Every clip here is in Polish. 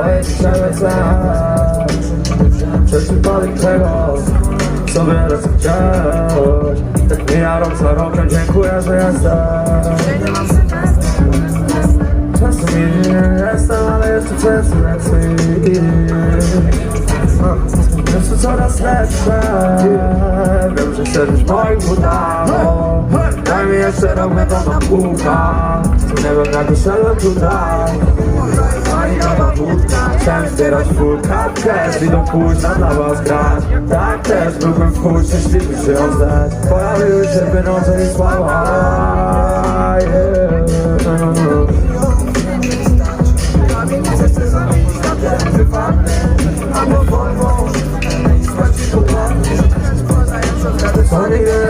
Zdrowie dzisiaj lecę Przez przypadek tego Sobie raz chciałeś Tak mija rok za rokiem Dziękuję, że jesteś Czasem nie jestem, ale jeszcze przez lecę Jest to coraz lepsze Wiem, że być moim butach Daj mi jeszcze rok, będę na półkach Nie wiem jak wyszedłem tutaj Pani wódka Chciałem zbierać full cup cash Idą pójść na was grać Tak też byłbym w chuj szczęśliwy się oddać. Pojawiły się pieniądze i sława. To nie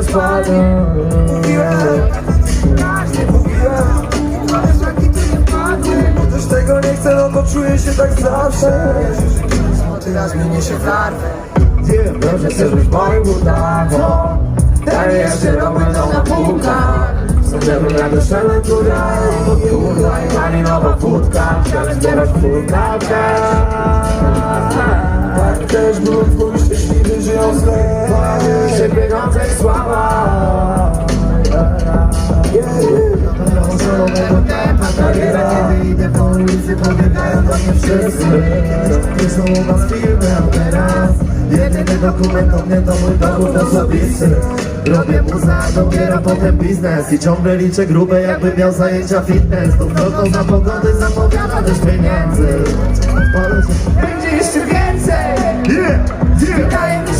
Tego nie chcę, no to czuję się tak zawsze. Teraz zmienię się w larwę że chcesz być moim butaką Daj mi jeszcze będą na półkach. jak doszedłem tutaj Bo kurwa i pani nowa wódka Chciałem zbierać full kawkę Tak też byłem twój szczęśliwy, żyjąc Pojawiły się pieniądze i idę po ulicy, podbiegają do mnie wszyscy. Nie są u was filmy, a teraz Jedyny dokument o mnie to mój dowód osobisty. Robię muza, dopiero potem biznes. I ciągle liczę grube, jakbym miał zajęcia fitness. To tylko za pogody zapowiada też pieniędzy? Będzie jeszcze więcej. Wydaje mi się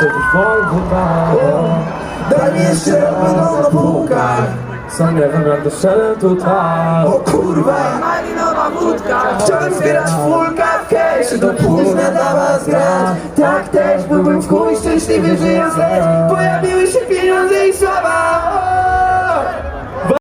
Być moim butaką Daj mi jeszcze rok, będą na półkach Sam nie wiem jak doszedłem tutaj. O kurwa. Malinowa wódka. Chciałem zbierać full cap cash do późna dla was grać. Tak też byłbym w chuj szczęśliwy, że ja zlecę Pojawiły się pieniądze i sława